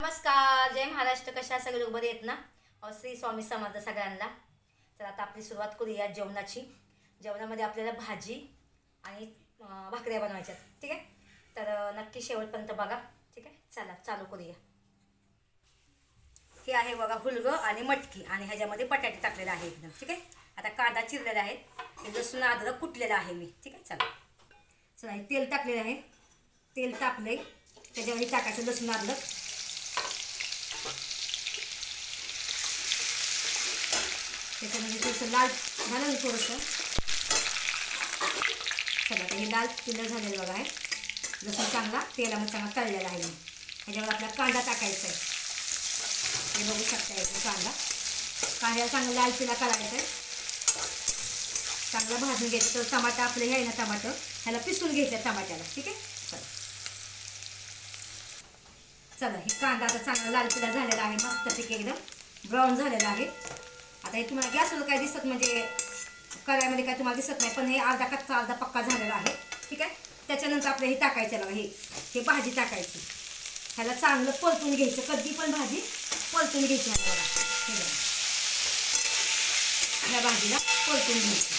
नमस्कार जय महाराष्ट्र. कशा सगळे उभं येत आहेत ना? श्री स्वामी समर्थ सगळ्यांना. तर आता आपली सुरुवात करूया जेवणाची. जेवणामध्ये आपल्याला भाजी आणि भाकऱ्या बनवायच्या ठीक आहे? तर नक्की शेवटपर्यंत बघा. ठीक आहे? चला चालू करूया. हे आहे बघा हुलगं आणि मटकी आणि ह्याच्यामध्ये बटाटे टाकलेले आहे एकदम. ठीक आहे? आता कांदा चिरलेला आहे. लसूण अद्रक कुटलेलं आहे मी. ठीक आहे? चला. चला तेल टाकलेलं आहे. तेल टाकलंय त्याच्यावर हे टाकायचं लसूण अद्रक. त्याच्यामध्ये थोडंसं लाल झालं ना थोडंसं. चला आता हे लाल पिलर झालेलं बघा आहे लसूण चांगला तेलामध्ये चांगला तळलेला आहे. त्याच्यावर आपला कांदा टाकायचा आहे. हे बघू शकता येतो कांदा. कांद्याला चांगला लाल पिला करायचा आहे. चांगला भाजून घ्यायचं तर टमाटा आपलं हे आहे ना टमाटर ह्याला पिसून घ्यायचं टमाट्याला ठीक आहे? चला. चला हे कांदा आता चांगला लाल पिला झालेला आहे मस्तपैकी एकदम ब्राऊन झालेला आहे. आता हे तुम्हाला गॅसवर काय दिसत म्हणजे करायमध्ये काय तुम्हाला दिसत नाही पण हे अर्धा कच्चा अर्धा पक्का झालेला आहे. ठीक आहे? त्याच्यानंतर आपलं हे टाकायचं ना हे हे भाजी टाकायची. ह्याला चांगलं परतून घ्यायचं. कधी पण भाजी परतून घ्यायची आपल्याला ह्या भाजीला परतून घ्यायची.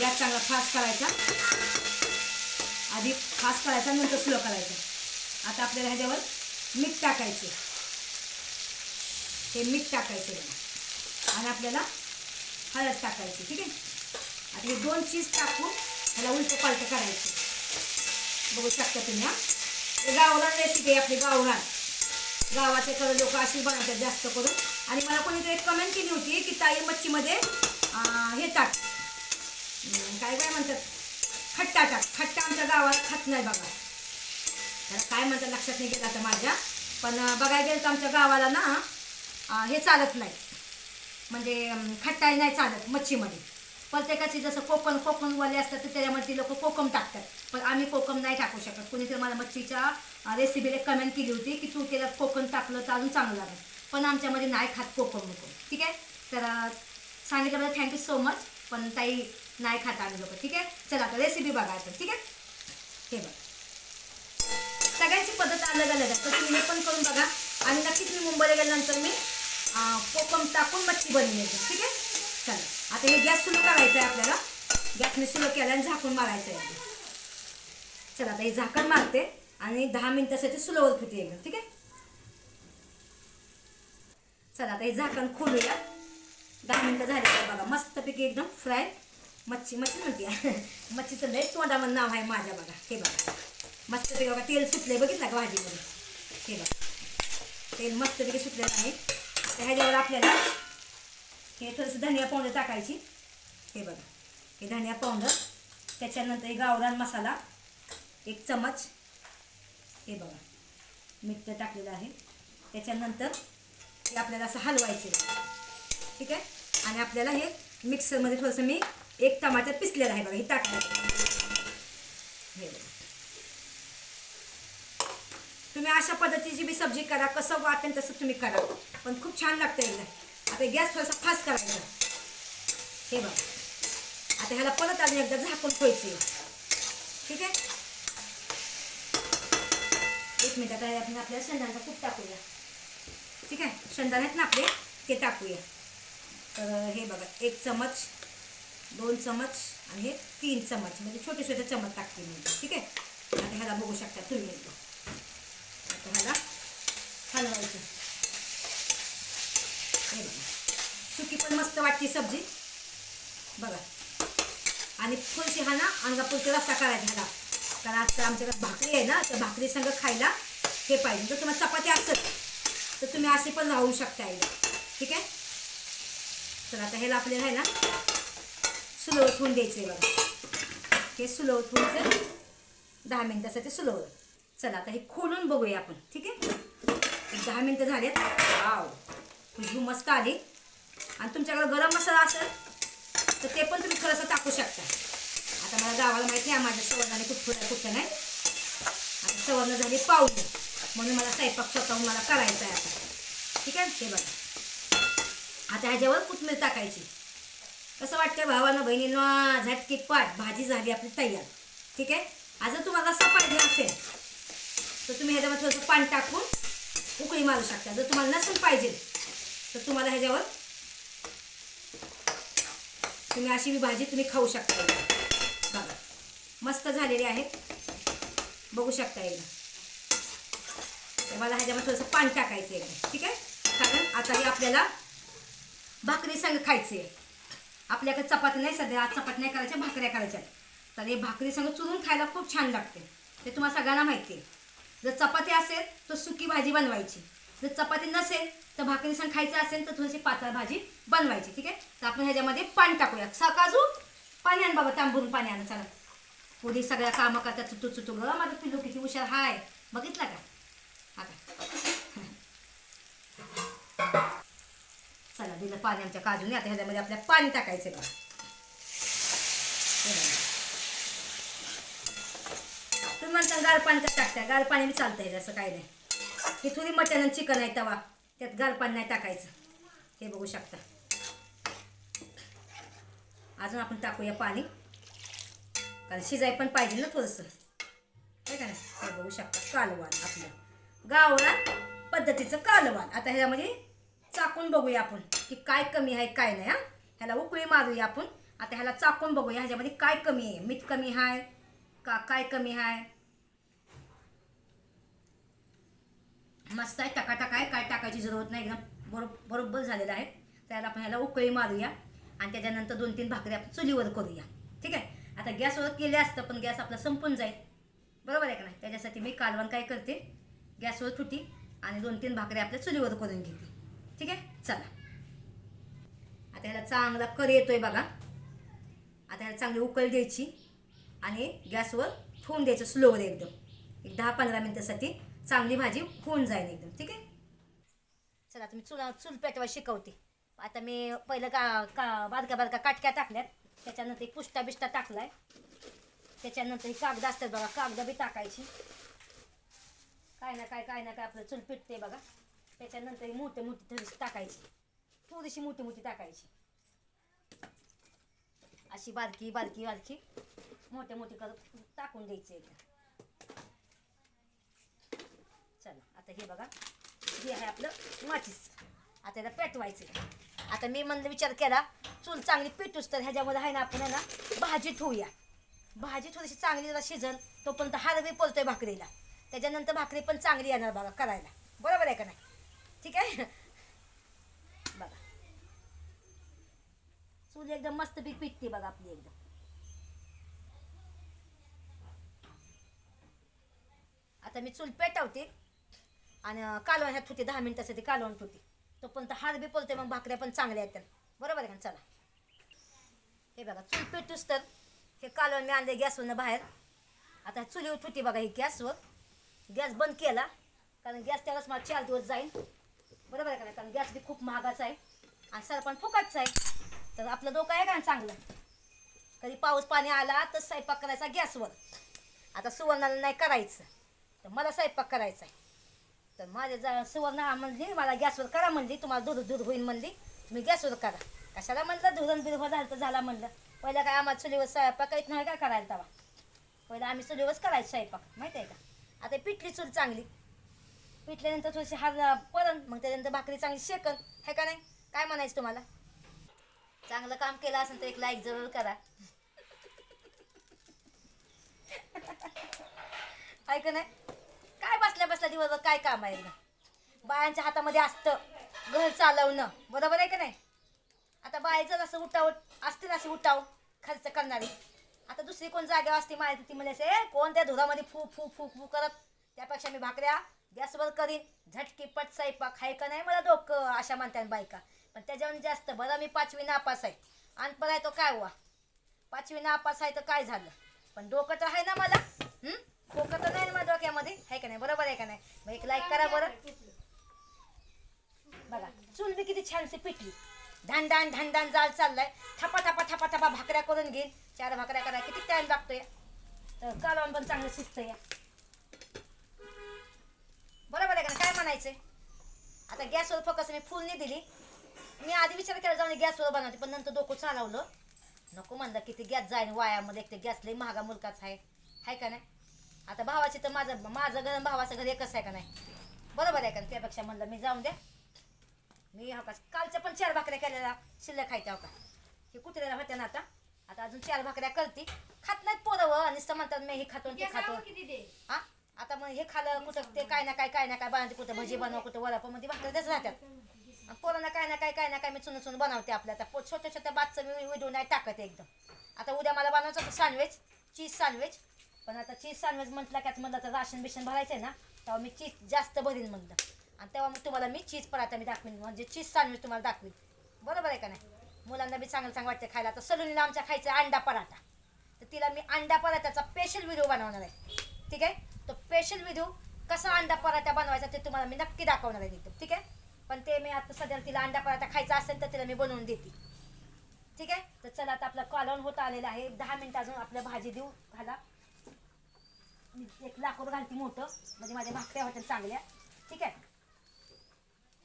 गॅस चांगला फास्ट करायचा. आधी फास्ट करायचा नंतर स्लो करायचा. आता आपल्याला ह्याच्यावर मीठ टाकायचं. हे मीठ टाकायचं बघा आणि आपल्याला हळद टाकायची ठीक आहे? आता हे दोन चीज टाकून ह्याला उलट पालट करायचं. बघू शकता तुम्ही हा? हे गावरान रेसिपी आहे आपली गावरान. गावाचे खरं लोक अशी बनवतात जास्त करून. आणि मला कोणीतरी एक कमेंट केली होती की ताई मच्छीमध्ये हे टाक. काय काय म्हणतात? खट्टा टाक. खट्टा आमच्या गावात खात नाही बघा. त्याला काय म्हणतात लक्षात नाही गेला तर माझ्या. पण बघायला गेलं तर आमच्या गावाला ना हे चालत नाही. म्हणजे अं, नाही चालत मच्छीमध्ये. प्रत्येकाची जसं कोकण कोकणवाले असतात तर त्याच्यामध्ये लोक कोकम टाकतात. पण आम्ही कोकम नाही टाकू शकत. कोणीतरी मला मच्छीच्या रेसिपीला कमेंट केली होती की तू त्याला कोकम टाकलं तर अजून चांगलं लागेल. पण आमच्यामध्ये नाही खात कोकम नको ठीक आहे? तर सांगितल्याबद्दल थँक्यू सो मच पण ताई नाही खात आम्ही लोक. ठीक आहे? चला आता रेसिपी बघा आता. ठीक आहे? हे बघ. सगळ्यांची पद्धत अलग अलग आहे. तर तुम्ही हे पण करून बघा. आणि नक्कीच मी मुंबईला गेल्यानंतर मी कोकम टाकून मच्छी बनवून येते ठीक आहे? चला आता हे गॅस सुरू करायचं आहे आपल्याला. गॅसने सुरू केलं आणि झाकून मारायचं आहे. चला आता हे झाकण मारते आणि दहा मिनिटासाठी सुलोवर फिरते एकदम ठीक आहे? चला आता हे झाकण खोलूया. दहा मिनटं झाली तर बघा मस्तपैकी एकदम फ्राय. मच्छी मच्छी म्हणते. मच्छीचं लय तोंडामध्ये नाव आहे माझ्या बघा. हे बघा. मस्तपैकी बघा तेल सुटले बघितलं का भाजीमध्ये? हे बघा. तेल मस्तपैकी सुटलेलं आहे. ह्याच्यावर आपल्याला हे थोडंसं धनिया पावडर टाकायची. हे बघा हे धनिया पावडर. त्याच्यानंतर हे गावरान मसाला एक चमच. हे बघा मीठ टाकलेलं आहे. त्याच्यानंतर हे आपल्याला असं हलवायचं ठीक आहे? आणि आपल्याला हे मिक्सरमध्ये थोडंसं मी एक टमाटर पिसलेलं आहे बघा हे टाकलं हे बघा. तुम्ही अशा पद्धतीची बी सब्जी करा कसं वाटेल तसं तुम्ही करा. पण खूप छान लागतं एकदा. आता गॅस थोडासा फास्ट करायचा. हे बघा. आता ह्याला परत अजून एकदा झाकून ठेवायची ठीक आहे? एक मिनिट आता आपण आपल्याला शेंगदाण्याचा खूप टाकूया. ठीक आहे? शेंदाण्यात आहेत ना आपले ते टाकूया. तर हे बघा एक चमच दोन चमच आणि हे तीन चमच म्हणजे छोटे छोटे चमच टाकते मी. ठीक आहे? आता ह्याला बघू शकता तुम्ही एकदा आता हलवायचं. हे बघा. सुकी पण मस्त वाटते सब्जी. बघा. आणि थोडीशी हा ना अंगापुरती रस्सा करायचा ह्याला. कारण आजकाल आमच्याकडे भाकरी आहे ना तर भाकरी संग खायला हे पाहिजे. जर तुम्हाला चपाती असत तर तुम्ही असे पण राहू शकता याला ठीक आहे? तर आता ह्याला आपल्याला आहे ना सुलवत होऊन द्यायचं आहे बघा. हे सुलवत होऊन दहा मिनिटासाठी सुलवलं चला आता हे खोलून बघूया आपण ठीक आहे? दहा मिनटं झालेत. वाव खुशबू मस्त आली. आणि तुमच्याकडे गरम मसाला असेल तर ते पण तुम्ही थोडंसं टाकू शकता. आता मला गावाला माहिती आहे माझ्या सवर्णाने कुठं कुठं नाही. आता सवर्ण झाली पावली म्हणून मला स्वयंपाक स्वतःहून मला करायचा आहे आता. ठीक आहे? हे बघा. आता ह्याच्यावर कोथमीर टाकायची. कसं वाटतं भावानं बहिणीनं झटकीत पाठ भाजी झाली आपली तयार. ठीक आहे? आज जर तुम्हाला असं पाहिजे असेल. तर तुम्ही ह्याच्यामध्ये थोडंसं पाणी टाकून उकळी मारू शकता. जर तुम्हाला नसेल पाहिजे तर तुम्हाला ह्याच्यावर तुम्ही अशी बी भाजी तुम्ही खाऊ शकता बघा मस्त झालेली आहे. बघू शकता एकदा. तर मला ह्याच्यामध्ये थोडंसं पाणी टाकायचं आहे ठीक आहे? कारण आता हे आपल्याला भाकरी संग खायचे आहे. आपल्याकडे चपाती नाही सध्या आज चपाती नाही करायच्या भाकऱ्या करायच्या तर हे भाकरी संग चुरून खायला खूप छान लागते. ते तुम्हाला सगळ्यांना माहिती आहे. जर चपाती असेल तर सुकी भाजी बनवायची. जर चपाती नसेल तर भाकरी सण खायचं असेल तर थोडीशी पातळ भाजी बनवायची ठीक आहे? तर आपण ह्याच्यामध्ये पाणी टाकूया. सकाजू पाणी आण बाबा तांबून पाणी आणा चला. पुढे सगळ्या कामं करतात चुटू चुटू ग. माझं पिल्लू किती हुशार हाय. बघितला का? हा का? चला दिलं पाणी आमच्या काजूने. आता ह्याच्यामध्ये आपल्याला पाणी टाकायचं बघा हे बघा. तुम्ही म्हणता गार पाणी का टाकता गार पाणी बी चालतंय असं काही नाही. ही थोडी मटन आणि चिकन आहे तवा. त्यात गार पाणी नाही टाकायचं. हे बघू शकता. अजून आपण टाकूया पाणी. कारण शिजाय पण पाहिजे ना थोडंसं. आहे का नाही? हे बघू शकता. कालवान आपलं. गावरान पद्धतीचं कालवान आता ह्याच्यामध्ये चाकून बघूया आपण की काय कमी आहे काय नाही हा. ह्याला उकळी मारूया आपण. आता ह्याला चाकून बघूया. ह्याच्यामध्ये काय कमी आहे? मीठ कमी आहे? का काय कमी आहे? मस्त आहे टकाटक आहे काय टाकायची जरूरत नाही एकदम बरो बरोबर झालेलं आहे. त्याला आपण ह्याला उकळी मारूया आणि त्याच्यानंतर दोन तीन भाकरी आपण चुलीवर करूया. ठीक आहे? आता गॅसवर केले असतं पण गॅस आपला संपून जाईल. बरोबर आहे का नाही? त्याच्यासाठी मी कालवण काय करते? गॅसवर फुटी आणि दोन तीन भाकरी आपल्या चुलीवर करून घेते. ठीक आहे? चला. आता ह्याला चांगला कर येतोय बघा. आता ह्याला चांगली उकळ द्यायची आणि गॅसवर ठेवून द्यायचं स्लोवर एकदम. एक दहा पंधरा मिनटासाठी चांगली भाजी होऊन जाईल एकदम ठीक आहे? चला तुम्ही चुला चूल पेटवा शिकवते. आता मी पहिलं का का बारक्या बारक्या काटक्या टाकल्यात. त्याच्यानंतर एक पुष्टा बिष्टा टाकलाय. त्याच्यानंतर ही कागद असतात बघा कागद बी टाकायची. काय ना काय काय ना काय आपलं चूल पिटते बघा. त्याच्यानंतर ही मोठी मोठी थोडीशी टाकायची. थोडीशी मोठी मोठी टाकायची. अशी बारकी बारकी बारकी. मोठे मोठे करत टाकून द्यायची एकदा. आता हे बघा. हे आहे आपलं माचीस. आता याला पेटवायचं आता मी म्हणलं विचार केला चूल चांगली पेटूच तर ह्याच्यामध्ये आहे ना आपण ना भाजी ठेवूया. भाजी थोडीशी चांगली जरा शिजन तोपर्यंत हारवी पोलतोय भाकरीला. त्याच्यानंतर भाकरी पण चांगली येणार बघा करायला. बरोबर आहे का नाही? ठीक आहे? बघा. चूल एकदम मस्त पीक पिटते बघा आपली एकदम. आता मी चूल पेटवते. आणि कालवण ह्यात होती दहा मिनिटासाठी कालवण होते. तोपर्यंत हात बी पलते मग भाकऱ्या पण चांगल्या येतात बरोबर आहे का चला. हे बघा चूल पेटूस तर. हे कालवण मी आणले गॅसवरनं बाहेर. आता चुलीवर होती बघा ही गॅसवर. गॅस बंद केला कारण गॅस त्यालाच मला चार दिवस जाईल बरोबर आहे का नाही? कारण गॅस बी खूप महागाचा आहे. आणि सर पण फुकटचा आहे. तर आपलं डोकं आहे का चांगलं? कधी पाऊस पाणी आला तर स्वयंपाक करायचा गॅसवर. आता सुवर्णाला नाही करायचं. तर मला स्वयंपाक करायचा आहे. तर माझ्या जा सुवर्ण म्हणली मला गॅसवर करा म्हणली तुम्हाला दूध दूध होईल म्हणली. तुम्ही गॅसवर करा. कशाला म्हणलं? धुरण बिरभर झालं तर झाला म्हणलं. पहिलं काय आम्हाला चुलीवर स्वयंपाक येत नाही का करायला तवा? पहिलं आम्ही चुलीवरच करायचं स्वयंपाक माहिती आहे का? आता पिठली चूल चांगली. पिठल्यानंतर थोडीशी हार परत मग त्याच्यानंतर भाकरी चांगली शेकल आहे का नाही? काय म्हणायचं तुम्हाला? चांगलं काम केलं असेल तर एक लाईक जरूर करा. आहे का नाही? काय दिवसभर काय काम आहे ना बायांच्या हातामध्ये असतं घर चालवणं. बरोबर आहे का नाही? आता बायचं जसं उठाव असते ना अशी उठाव खर्च करणारी. आता दुसरी कोण जागेवर असते माहिती ती म्हणजे असे कोण त्या धुरामध्ये फू फू फू फू करत? त्यापेक्षा मी भाकऱ्या गॅसवर करीन. झटकी पट स्वयंपाक आहे का नाही मला डोकं? अशा म्हणतात बायका. पण त्याच्यावर जास्त बरं मी पाचवी नापास आहे. अनपण आहे तो काय हुआ? पाचवी नापास आहे तर काय झालं? पण डोकं तर आहे ना मला. हं? तर नाही माझ्या डोक्यामध्ये. आहे का नाही? बरोबर आहे का नाही? मग एक लाईक करा बरं. बघा चूल बी किती छानशी पिटली. ढान ढान जाल जाळ चाललाय. थपा थपा थपा थपा भाकऱ्या करून घेईन. चार भाकऱ्या करा. किती टाइम लागतोय? तर कालवण पण चांगलं शिजतं या बरोबर आहे का नाही? काय म्हणायचंय? आता गॅसवर फोकस मी फुलनी दिली. मी आधी विचार केला जाऊन गॅसवर बनवते पण नंतर डोकं चालवलं. नको म्हणलं किती गॅस जाईन वायामध्ये. एक ते गॅस लई महागा मुलकाच आहे. हाय का नाही? आता भावाची तर माझं माझं घर भावाचं घर एकच आहे का नाही? बरोबर आहे का? त्यापेक्षा म्हणलं मी जाऊन द्या मी हो का कालच्या पण चार भाकऱ्या केलेल्या शिल्लक खायच्या हो का? हे कुत्र्याला होत्या ना आता. आता अजून चार भाकऱ्या करते. खात नाहीत पोरं व. आणि म्हणतात मी हे खातो ते खातो. हा? आता मग हे खाल्लं कुठं? ते काय ना काय काय ना काय बनवते कुठं भजी बनव कुठं वडापाव. मध्ये भाकऱ्या त्याच राहतात. पोरांना काय ना काय काय ना काय मी चुन चुन बनवते आपल्या. आता छोट्या छोट्या बादचं मी व्हिडिओ नाही टाकत एकदम. आता उद्या मला बनवायचं होतं सँडविच चीज सँडविच पण आता चीज सँडविच म्हटलं की म्हटलं तर राशन बिशन भरायचं आहे ना तेव्हा मी चीज जास्त भरीन म्हणलं. आणि तेव्हा मग तुम्हाला मी चीज पराठा मी दाखवीन म्हणजे चीज सँडविच तुम्हाला दाखवीन. बरोबर आहे का नाही? मुलांना बी चांगलं चांगलं वाटतं खायला. तर सलुनीला आमच्या खायचं अंडा पराठा. तर तिला मी अंडा पराठ्याचा स्पेशल व्हिडिओ बनवणार आहे. ठीक आहे? तो स्पेशल व्हिडिओ कसा अंडा पराठा बनवायचा ते तुम्हाला मी नक्की दाखवणार आहे एकदम ठीक आहे? पण ते मी आता सध्या तिला अंडा पराठा खायचा असेल तर तिला मी बनवून देते. ठीक आहे? तर चला आता आपला कॉलॉन होत आलेलं आहे. दहा मिनिट अजून आपल्या भाजी देऊ. घाला मी एक लाकूड घालते मोठं. म्हणजे माझ्या भाकऱ्या होत्या चांगल्या. ठीक आहे?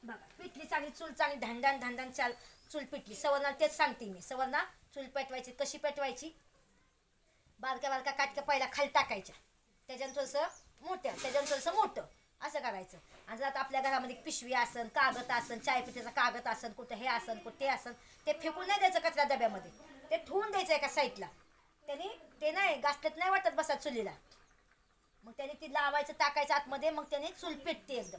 बघा पिटली चांगली चूल चांगली धांडान धांडान चाल चूल पिटली सवर्णाला तेच सांगते मी. सवर्णा चूल पेटवायची कशी पेटवायची? बारक्या बारक्या काटक्या पहिला खाली टाकायच्या. त्याच्यानं थोडंसं मोठ्या त्याच्यानं थोडंसं मोठं. असं करायचं. आणि जर आता आपल्या घरामध्ये पिशवी असन कागद असन चायपिठीचा कागद असन कुठं हे असन कुठं ते असन ते फेकून नाही द्यायचं कचऱ्या डब्यामध्ये? ते ठेवून द्यायचं एका साईडला त्यांनी ते नाही गासलेत नाही वाटत बसा चुलीला. मग त्याने ती लावायचं टाकायचं आतमध्ये मग त्याने चूल पेटते एकदम.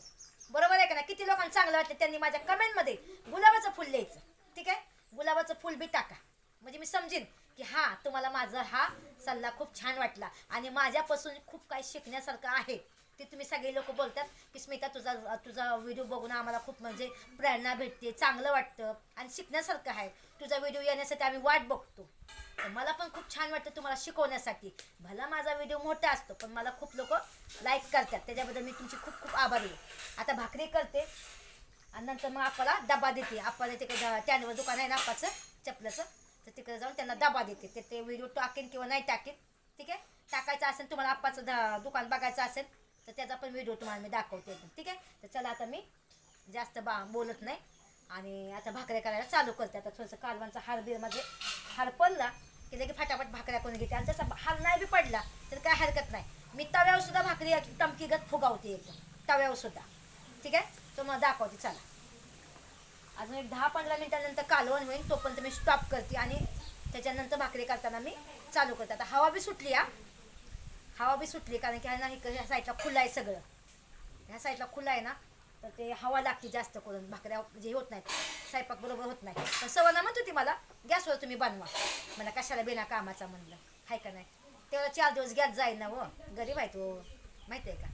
बरोबर आहे का ना? किती लोकांना चांगलं वाटतं त्यांनी माझ्या कमेंटमध्ये गुलाबाचं फुल द्यायचं ठीक आहे? गुलाबाचं फुल बी टाका. म्हणजे मी समजेन की हा तुम्हाला माझा हा सल्ला खूप छान वाटला. आणि माझ्यापासून खूप काही शिकण्यासारखं आहे. ते तुम्ही सगळे लोक बोलतात की स्मिता तुझा तुझा व्हिडिओ बघून आम्हाला खूप म्हणजे प्रेरणा भेटते चांगलं वाटतं आणि शिकण्यासारखं आहे. तुझा व्हिडिओ येण्यासाठी आम्ही वाट बघतो. तर मला पण खूप छान वाटतं तुम्हाला शिकवण्यासाठी. भला माझा व्हिडिओ मोठा असतो पण मला खूप लोक लाईक करतात. त्याच्याबद्दल मी तुमची खूप खूप आभारी आहे. आता भाकरी करते आणि नंतर मग आपल्याला डबा देते. आपण तिकडे त्यावर दुकान आहे ना आपाचं चपलाचं. तर तिकडे जाऊन त्यांना डबा देते. ते ते व्हिडिओ टाकेन किंवा नाही टाकेन ठीक आहे? टाकायचं असेल तुम्हाला आप्पाचं द- दुकान बघायचं असेल तर त्याचा पण व्हिडिओ तुम्हाला मी दाखवते ठीक आहे? तर चला आता मी जास्त बा बोलत नाही. आणि आता भाकऱ्या करायला चालू करते. आता थोडंसं कालवांचा हार बिरमध्ये हार पडला की लगे फटाफट भाकऱ्या करून घेते. आणि जसा हार नाही बी पडला तर काय हरकत नाही. मी तव्यावर सुद्धा भाकरी टमकीगत फुगावते एकदम. तव्यावर सुद्धा. ठीक आहे? तो मग दाखवते चला. अजून एक दहा पंधरा मिनिटानंतर कालवण होईल तोपर्यंत मी स्टॉप करते आणि त्याच्यानंतर भाकरी करताना मी चालू करते. आता हवा बी सुटली हा. हवा बी सुटली कारण की नाही ह्या साईडला खुलं आहे सगळं. ह्या साईडला खुलं आहे ना तर ते हवा लागते जास्त करून. भाकऱ्या जे होत नाहीत स्वयंपाक बरोबर होत नाही. पण सवना म्हणत होती मला गॅसवर तुम्ही बनवा. मला कशाला बिना कामाचा म्हणलं? हाय का नाही? तेवढा चार दिवस गॅस जाईल ना हो. गरीब आहे तो. माहिती आहे का?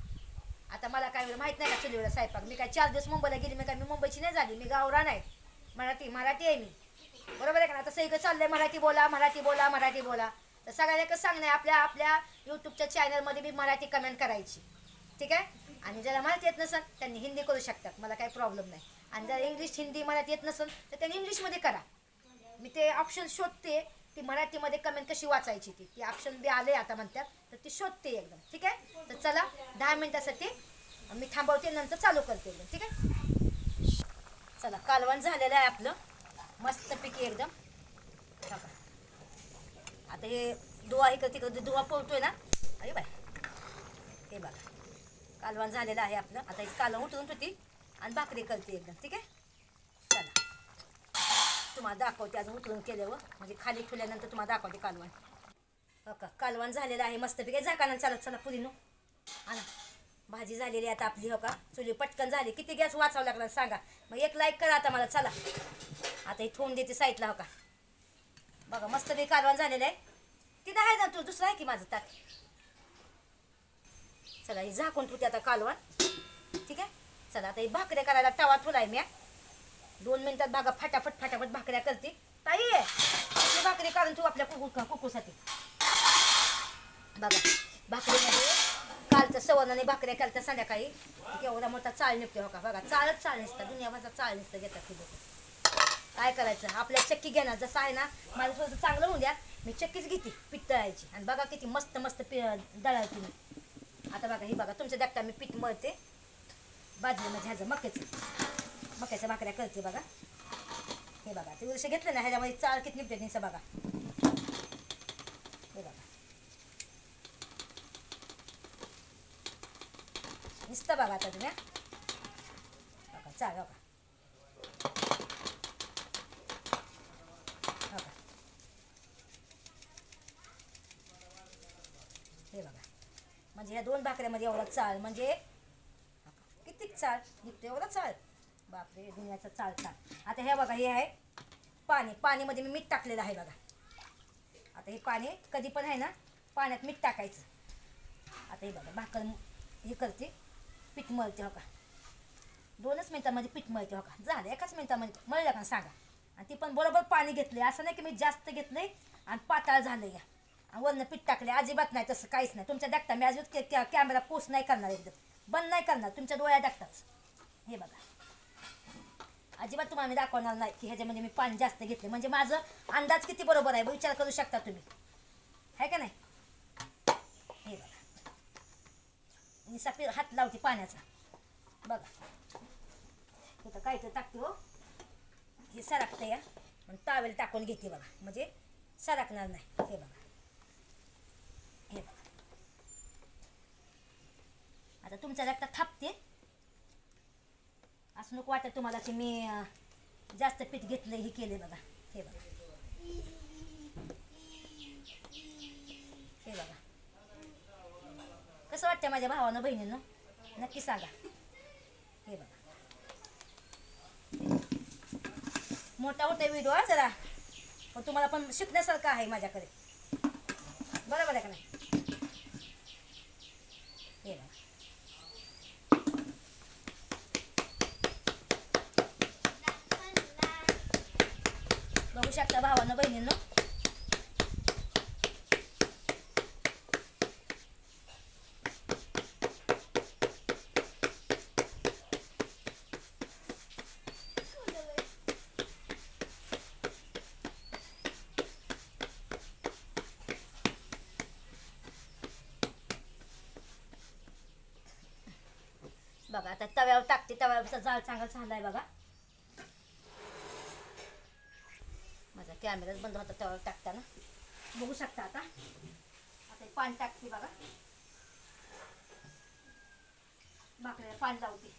आता मला काय एवढं माहीत नाही का चुलीवर स्वयंपाक? मी काय चार दिवस मुंबईला गेली मी काय मी मुंबईची नाही झाली? मी गावरान आहे मराठी मराठी आहे मी. बरोबर आहे का ना आता सगळं चाललंय मराठी बोला मराठी बोला मराठी बोला. तर सगळ्याला कसं सांगणं आहे आपल्या आपल्या यूट्यूबच्या चॅनलमध्ये मी मराठी कमेंट करायची. ठीक आहे? आणि ज्याला मराठी येत नसेल त्यांनी हिंदी करू शकतात. मला काही प्रॉब्लेम नाही. आणि जर इंग्लिश हिंदी मराठी येत नसेल तर त्यांनी इंग्लिशमध्ये करा. मी ते ऑप्शन शोधते. ती मराठीमध्ये कमेंट कशी वाचायची ती? ती ऑप्शन बी आले आता म्हणतात. तर ती शोधते एकदम. ठीक आहे? तर चला दहा मिनिटासाठी मी थांबवते नंतर चालू करते एकदम. ठीक आहे? चला कालवण झालेलं आहे आपलं. मस्तपैकी एकदम. आता हे दुवा इकडे तिकडे दुवा पोहतोय ना? अरे बाय हे बघा. कालवण झालेलं आहे आपलं. आता हे कालवण उठून होती आणि भाकरी करते एकदम. ठीक आहे? तुम्हाला दाखवते अजून उतरून केल्यावर हो. म्हणजे खाली ठेवल्यानंतर तुम्हाला दाखवते कालवण. हो का? कालवण झालेलं आहे मस्तपैकी झाकानं चला चला पुरीनो आणा भाजी झालेली आहे आता आपली हो का? चुली पटकन झाली. किती गॅस वाचावं लागला सांगा. मग एक लाईक करा आता मला चला. आता हे ठेवून देते साईडला हो का? बघा मस्तपैकी कालवण झालेलं आहे. तिथं आहे ना तू? दुसरं आहे की माझं ताक चला हे झाकून ठेवते आता कालवण. ठीक आहे? चला आता हे भाकऱ्या करायला तवा आहे मी दोन मिनिटात बघा फटाफट फटाफट भाकऱ्या करते. ताई आपली भाकरी काढून ठेवू आपल्या कुकू कुकूसाठी. बघा भाकरीमध्ये कालचं सवनाने भाकऱ्या केल्या संध्याकाळी. एवढा मोठा चाळ निघते हो का बघा चाळच चाळ नसतं दुनियाभरचा चाळ नसतं घेतात ती काय करायचं? आपल्या चक्की घेणार जसं आहे ना माझं थोडंसं चांगलं होऊन द्या. मी चक्कीच घेते पीठ तळायची आणि बघा किती मस्त मस्त पि दळायची मी आता बघा ही बघा तुमच्या देखता मी पीठ मळते. बाजरी म्हणजे ह्याचं मक्याचं. मक्याच्या भाकऱ्या करते बघा. हे बघा ते उलशे घेतलं ना ह्याच्यामध्ये चाळ किती निघते तिचं बघा. हे बघा. नुसतं बघा आता तुम्ही बघा चाल बघा. हे बघा. म्हणजे या दोन भाकऱ्यामध्ये एवढा चाळ म्हणजे किती चाळ? निघतो एवढा चाळ. बापरे दुनियाचा चाळ आता हे बघा हे आहे पाणी. पाणीमध्ये मी मीठ टाकलेलं आहे बघा. आता हे पाणी कधी पण आहे ना पाण्यात मीठ टाकायचं. आता हे बघा भाकर हे करते. पीठ मळते हो का? दोनच मिनटामध्ये पीठ मळते हो का? झालं एकाच मिनटामध्ये. मळलं का? सांगा. आणि ती पण बरोबर पाणी घेतले असं नाही की मी जास्त घेतलंय आणि पाताळ झालं या. आणि वरनं पीठ टाकले अजिबात नाही तसं काहीच नाही. तुमच्या दाखता मी अजिबात कॅमेरा पोस्ट नाही करणार एकदम. बंद नाही करणार. तुमच्या डोळ्या दाखताच हे बघा. अजिबात तुम्हाला मी दाखवणार नाही की ह्याच्यामध्ये मी पाणी जास्त घेतले म्हणजे माझं अंदाज किती बरोबर आहे विचार करू शकता तुम्ही? आहे का नाही? हे बघा. मी सफेद हात लावते पाण्याचा. बघा. इथं काय तर टाकते हो? हे सरकतं या पण तावेल टाकून घेते बघा. म्हणजे सरकणार नाही. हे बघा. हे बघा. आता तुमच्या रक्तात थापते. असं नको वाटत तुम्हाला की मी जास्त पीठ घेतलं हे केले बघा. हे बघा. हे बघा. कसं वाटतं माझ्या भावानं बहिणीनं? नक्की सांगा. हे बघा. मोठा होता व्हिडिओ जरा. पण तुम्हाला पण शिकण्यासारखं आहे माझ्याकडे. बरोबर आहे का नाही हे बघा बघू शकता भावानं बहिणीनं बघा आता तव्यावर टाकते तव्यावरचा जाळ चांगला झालाय बघा माझा कॅमेराच बंद होता त्यावर टाकताना. बघू शकता आता. आता पान पाणी टाकते बघा. बाकड्याला पाणी लावते.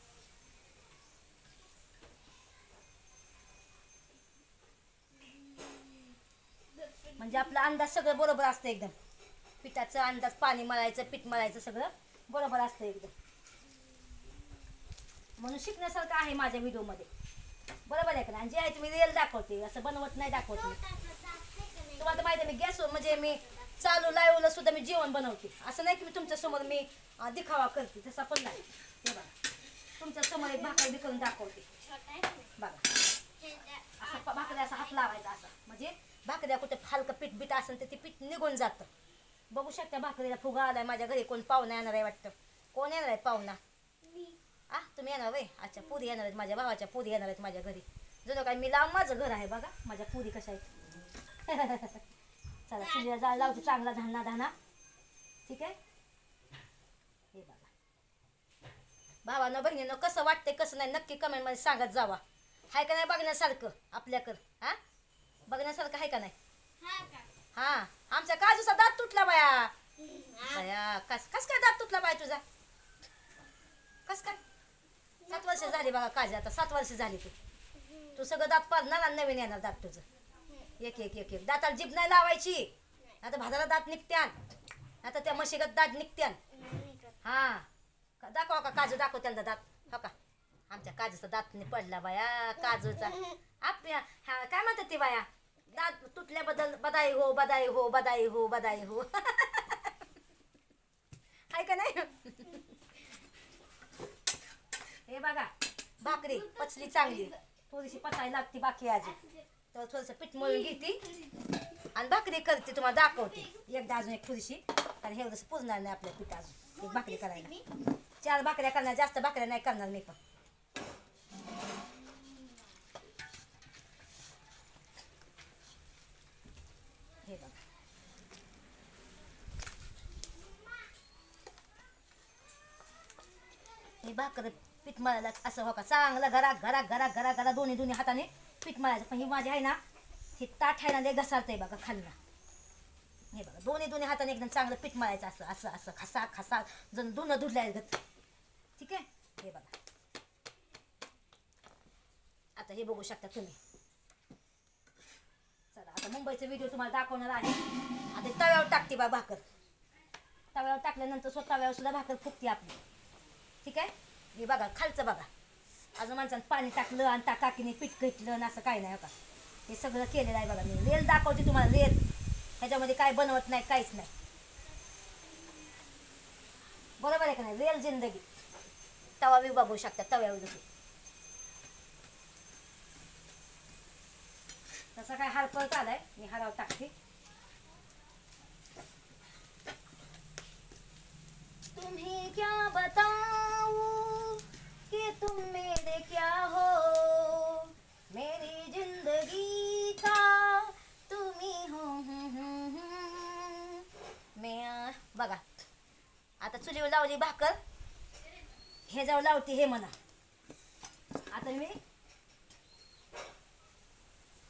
म्हणजे आपला अंदाज सगळं बरोबर असतं एकदम. पिठाचं अंदाज पाणी मळायचं पीठ मळायचं सगळं बरोबर असतं एकदम. म्हणून शिकण्यासारखं आहे माझ्या व्हिडिओमध्ये. बरोबर आहे का नाही? आणि जे आहे ते मी रिअल दाखवते असं बनवत नाही दाखवत मी. तुम्हाला तर माहिती आहे मी गॅसवर म्हणजे मी चालू लाईव्हला सुद्धा मी जेवण बनवते. असं नाही की मी तुमच्यासमोर मी दिखावा करते तसा पण नाही. हे बघा. तुमच्यासमोर एक भाकर बी करून दाखवते. बघा. असं भाकरी असा हात लावायचा असा. म्हणजे भाकऱ्या कुठे फालकं पीठ बीठ असेल तर ते पीठ निघून जातं. बघू शकता भाकरीला फुगा आलाय माझ्या घरी कोण पाहुणा येणार आहे वाटतं. कोण येणार आहे पाहुणा? आ तुम्ही येणार वय अच्छा पुरी येणार आहेत माझ्या भावाच्या पुरी येणार आहेत माझ्या घरी. जणू काय मी लांब माझं घर आहे बघा माझ्या पुरी कशा आहेत. चला चुलीला जाळ लावते चांगला धाना धाना. ठीक आहे? हे बघा. भावानं बहिणीनं कसं वाटतंय कसं नाही नक्की कमेंटमध्ये सांगत जावा. हाय का नाही बघण्यासारखं आपल्याकडं हा? बघण्यासारखं आहे का नाही? हा आमच्या काजूचा दात तुटला बाया. बाया कस कस काय दात तुटला बाया तुझा? कस काय? सात वर्ष झाली बघा काळजी आता सात वर्ष झाली तू. तू सगळं दात पाडणार आणि नवीन येणार दात तुझं. एक एक एक एक. दाताला जीभ नाही लावायची. आता भाताला दात निघत्यान. आता त्या म्हशीगत दात निघत्यान. हा. दाखवा का काजू दाखव त्यांना दात. हो का? आमच्या काजूचा दात पडला बाया काजूचा. आपल्या हा काय म्हणतात ती बाया? दात तुटल्याबद्दल बदाई हो बदाई हो बदाई हो बदाई हो. आहे का नाही? हे बघा भाकरी पचली चांगली. थोडीशी पचायला लागते बाकी अजून तर थोडंसं पीठ मळून घेते आणि भाकरी करते तुम्हाला दाखवते. एकदा अजून एक थोडीशी कारण हे जसं पुरणार नाही आपल्या पीठ अजून. एक भाकरी करायला. चार भाकऱ्या करणार जास्त भाकऱ्या नाही करणार मी पण. हे बघा. हे भाकर पीठ मळायला असं हो का? चांगलं घरा घरा घरा घरा घरा दोन्ही दोन्ही हाताने पीठ मळायचं. पण ही माझी आहे ना हे ताठ आहे ना लय घसारतंय बघा खालना. हे बघा दोन्ही दोन्ही हाताने एकदम चांगलं पीठ मळायचं असं असं असं खसा खसा जण धुणं धुडल्या गत ठीक आहे? हे बघा. आता हे बघू शकता तुम्ही. चला आता मुंबईचा व्हिडिओ तुम्हाला दाखवणार आहे. आता तव्यावर टाकते बा भाकर. तव्यावर टाकल्यानंतर स्वतः तव्यावर सुद्धा भाकर फुकते आपली. ठीक आहे? हे बघा खालचं बघा. अजून माणसानं पाणी टाकलं आणि त्या काकीने पीठ घेतलं आणि असं काय नाही हो बघा हे सगळं केलेलं आहे बघा मी. रेल दाखवते तुम्हाला रेल ह्याच्यामध्ये काय बनवत नाही काहीच नाही. बरोबर आहे का नाही? रेल जिंदगी. तवा बी बघू शकता तव्यावर जशी तसा काय हरपळत आलाय मी हराव टाकते. तुम्ही क्या बताऊं कि तुम मेरे क्या हो। मेरी जिंदगी का तुम ही हो। मैं बघा आता चुलीवर लावली भाकर. हे जाऊ लावते हे मला आता मी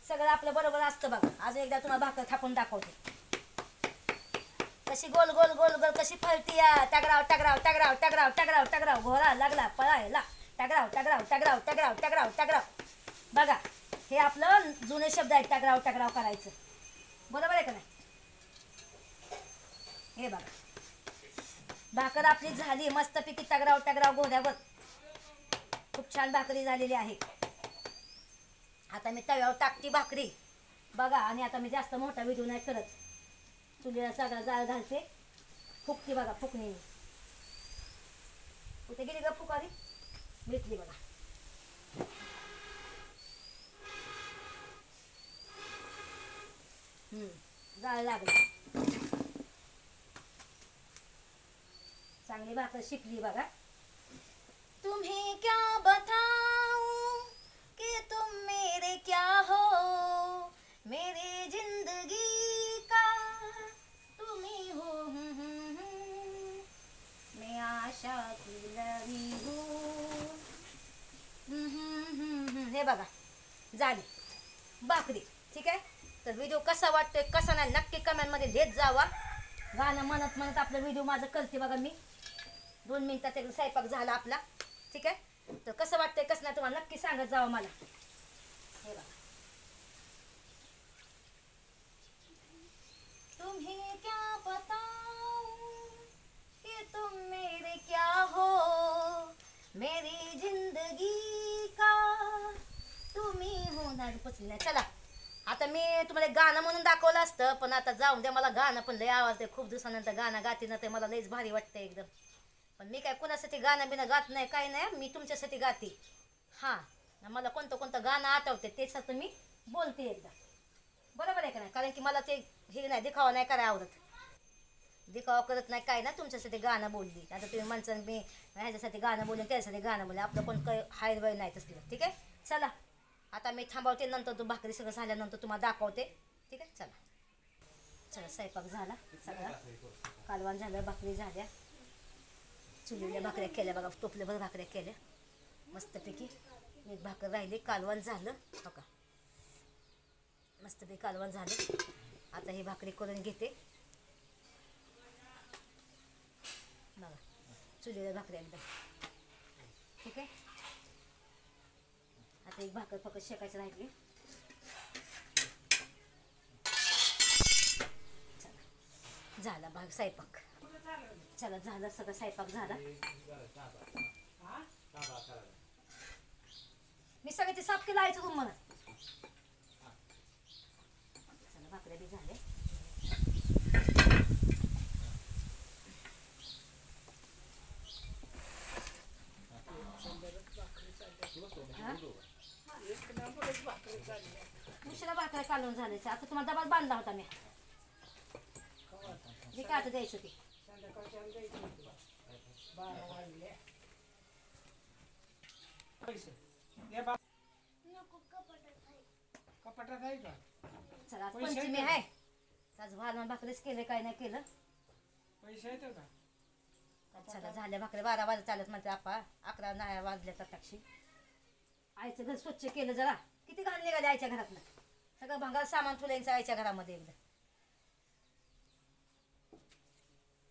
सगळं आपलं बरोबर असतं बघा. अजून एकदा तुम्हाला भाकर थापून दाखवते. कशी गोल गोल गोल गोल कशी फळती या टगराव टगराव टगराव टगराव टगराव टगराव घोरा लागला पळायला. टगराव टगराव टगराव टगराव टगराव टगराव. बघा हे आपलं जुने शब्द आहेत टगराव टगराव करायचं. बरोबर आहे का नाही? हे बघा. भाकर आपली झाली मस्तपैकी टगराव टगराव घोड्यावर खूप छान भाकरी झालेली आहे. आता मी तव्यावर टाकते भाकरी. बघा आणि आता मी जास्त मोठा व्हिडिओ नाही करत. चुलीला सगळा जाळ घालते. फुकते बघा फुकणे. कुठे गेली ग फुकारी भेटली बघा. जाळ लागली. चांगली भाकर शिकली बघा. तुम्ही क्या बताऊ की तुम झाली बाकरी ठीक आहे? तर व्हिडिओ कसा वाटतोय कसा नाही नक्की कमेंटमध्ये देत जावा. गाणं म्हणत म्हणत आपलं व्हिडिओ माझं करते बघा मी. दोन मिनिटात एक स्वयंपाक झाला आपला ठीक आहे? तर कसं वाटतंय कसं नाही तुम्हाला नक्की सांगत जावा मला. हे बघा. नाही चला. आता मी तुम्हाला एक गाणं म्हणून दाखवलं असतं पण आता जाऊन द्या मला गाणं पण लय आवडते खूप दिवसानंतर गाणं गाते ना ते मला लयच भारी वाटतं एकदम. पण मी काय कुणासाठी गाणं बिणं गात नाही काय नाही मी तुमच्यासाठी गाते. हां मला कोणतं कोणतं गाणं आठवते तेच आता मी बोलते एकदा. बरोबर आहे का नाही? कारण की मला ते हे नाही दिखावा नाही करायला आवडत. दिखावा करत नाही काय ना तुमच्यासाठी गाणं बोलली. आता तुम्ही माणसानं मी ह्याच्यासाठी गाणं बोलून त्याच्यासाठी गाणं बोलले. आपलं कोण काही हायर वय नाही तसलं ठीक आहे? चला. आता मी थांबवते नंतर तू भाकरी सगळं झाल्यानंतर तुम्हाला दाखवते. ठीक आहे? चला. चला स्वयंपाक झाला सगळा. कालवण झालं भाकरी झाल्या. चुलील्या भाकऱ्या केल्या बघा टोपल्याभर भाकऱ्या केल्या. मस्तपैकी मी भाकर राहिली कालवण झालं. हो का? मस्तपैकी कालवण झालं. आता ही भाकरी करून घेते. बघा चुलीला भाकरी एकदम. ठीक आहे? आता एक भाकर फक्त शेकायची राहिली चला. झाला भाग स्वयंपाक. चला झाला सगळं स्वयंपाक झाला. मी सगळ्याचे साफ केलं आयचं रूम मला चला भाकऱ्या बी झाले हा? दुसऱ्या भाकऱ्या काढून झाल्याच्या आता तुम्हाला डबल बांधला होता मी. जे काय आता द्यायची होती. कपाटात आहे. का? चला आज पैसे पंचमी आहेत आहे. आज भाजून भाकरीच केलं काय नाही केलं. पैसे आहेत का? चला कपाटात झाल्या भाकरी बारा वाजत चालत म्हणते आपा. अकरा नाही वाजल्या तर टाक्षी आईचं घर स्वच्छ केलं जरा. किती घाण निघाले आईच्या घरातलं सगळं भंगार सामान तुलायचं आईच्या घरामध्ये एकदा.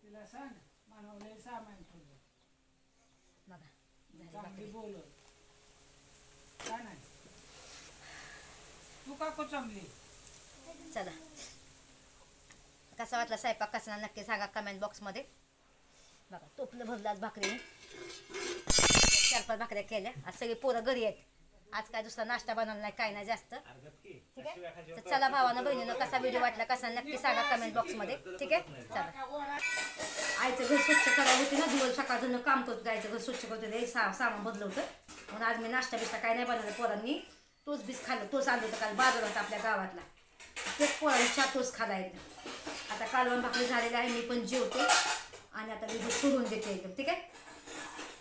तिला सांग मानवले सामान ठेवलं. बघा झाली चांगली भाकरी. बोल काय नाही. तू का कोचंबली? चला. कसा वाटला स्वयंपाक? कसा नक्की सांगा कमेंट बॉक्समध्ये बघा टोपलं भरलं आज भाकरीने. चार पाच भाकऱ्या केल्या. आज सगळी पोरं घरी आहेत. आज काय दुसरा नाश्ता बनवला नाही काय नाही जास्त. ठीक आहे? तर चला भावानं बहिणीनं कसा व्हिडिओ वाटला कसा नक्की सांगा कमेंट बॉक्समध्ये ठीक आहे? चला. आईचं घर स्वच्छ करायला होती ना दिवस सकाळचं काम करतो आईचं घर स्वच्छ करतो ते सा सामान बदलं होतं. म्हणून आज मी नाश्ता बिस्टा काय नाही बनवलं पोरांनी. तोच बीस खाल्लं. तोच आणलं होतं काल बाजार होता आपल्या गावातला. तेच पोरांनी चहा तोच खाला एकदम आता कालवण भाकरी झालेली आहे मी पण जेवते. आणि आता व्हिडिओ सोडून देते एकदम ठीक आहे?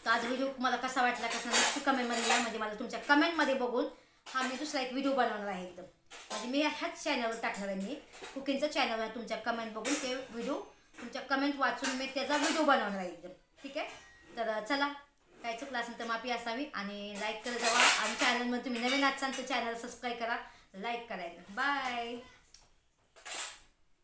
तर आज व्हिडिओ मला कसा वाटला कसा नक्की कमेंटमध्ये या. म्हणजे मला तुमच्या कमेंटमध्ये बघून हा मी दुसरा एक व्हिडिओ बनवणार आहे एकदम. म्हणजे मी ह्याच चॅनलवर टाकणार आहे मी. कुकिंगचं चॅनल आहे तुमच्या कमेंट बघून ते व्हिडिओ तुमच्या कमेंट वाचून मी त्याचा व्हिडिओ बनवणार आहे एकदम. ठीक आहे? तर चला. काय चुकलं असेल तर माफी असावी आणि लाईक करत जावा आणि चॅनलमध्ये तुम्ही नवीन असाल तर चॅनल सबस्क्राईब करा. लाईक करायला बाय